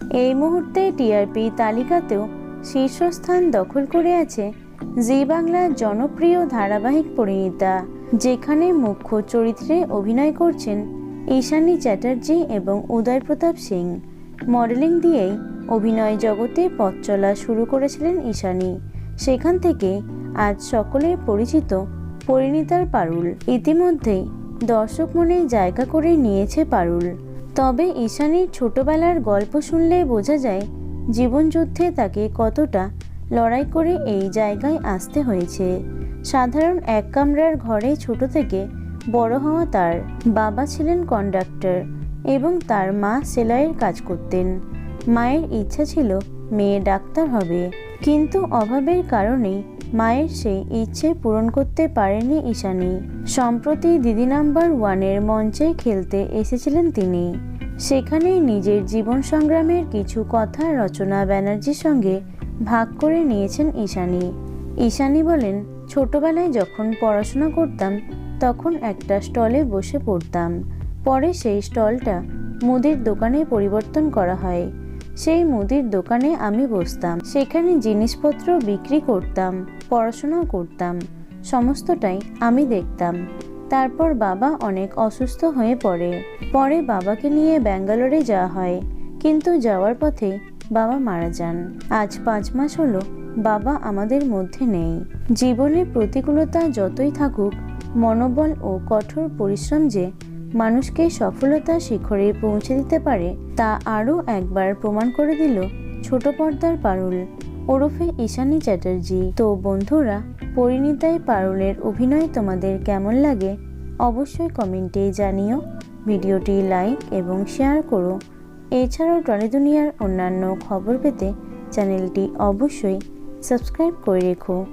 এই মুহূর্তে টিআরপি তালিকাতেও শীর্ষস্থান দখল করে আছে জি বাংলার জনপ্রিয় ধারাবাহিক পরিণীতা, যেখানে মুখ্য চরিত্রে অভিনয় করছেন ঈশানী চ্যাটার্জি এবং উদয় প্রতাপ সিং। মডেলিং দিয়েই অভিনয় জগতে পথ চলা শুরু করেছিলেন ঈশানী। সেখান থেকে আজ সকলের পরিচিত পরিণীতার পারুল। ইতিমধ্যেই দর্শক মনে জায়গা করে নিয়েছে পারুল। তবে ঈশানীর ছোটবেলার গল্প শুনলে বোঝা যায় জীবনযুদ্ধে তাকে কতটা লড়াই করে এই জায়গায় আসতে হয়েছে। সাধারণ এক কামরার ঘরে ছোট থেকে বড় হওয়া তার বাবা ছিলেন কন্ডাক্টর এবং তার মা সেলাইয়ের কাজ করতেন। মায়ের ইচ্ছা ছিল মেয়ে ডাক্তার হবে, কিন্তু অভাবের কারণে মায়ের সেই ইচ্ছে পূরণ করতে পারেনি ঈশানী। সম্প্রতি দিদি নাম্বার ওয়ানের মঞ্চে খেলতে এসেছিলেন তিনি। সেখানে নিজের জীবন সংগ্রামের কিছু কথা রচনা ব্যানার্জির সঙ্গে ভাগ করে নিয়েছেন ঈশানী। ঈশানী বলেন, ছোটবেলায় যখন পড়াশোনা করতাম, তখন একটা স্টলে বসে পড়তাম। পরে সেই স্টলটা মুদির দোকানে পরিবর্তন করা হয়। সেই মুদির দোকানে আমি বসতাম। সেখানে জিনিসপত্র বিক্রি করতাম, পড়াশোনাও করতাম, সমস্তটাই আমি দেখতাম। তারপর বাবা অনেক অসুস্থ হয়ে পড়ে। পরে বাবাকে নিয়ে ব্যাঙ্গালোরে যাওয়া হয়, কিন্তু যাওয়ার পথে বাবা মারা যান। আজ পাঁচ মাস হলো বাবা আমাদের মধ্যে নেই। জীবনে প্রতিকূলতা যতই থাকুক, মনোবল ও কঠোর পরিশ্রম যে মানুষকে সফলতা শিখরে পৌঁছে দিতে পারে, তা আরও একবার প্রমাণ করে দিল ছোট পর্দার পারুল। ওরফে ঈশানী চ্যাটার্জি। তো বন্ধুরা, পরিণীতায় পারুলের অভিনয় তোমাদের কেমন লাগে অবশ্যই কমেন্টে জানিও। ভিডিওটি লাইক এবং শেয়ার করো। এছাড়াও টনি দুনিয়ার অন্যান্য খবর পেতে চ্যানেলটি অবশ্যই সাবস্ক্রাইব করে রেখো।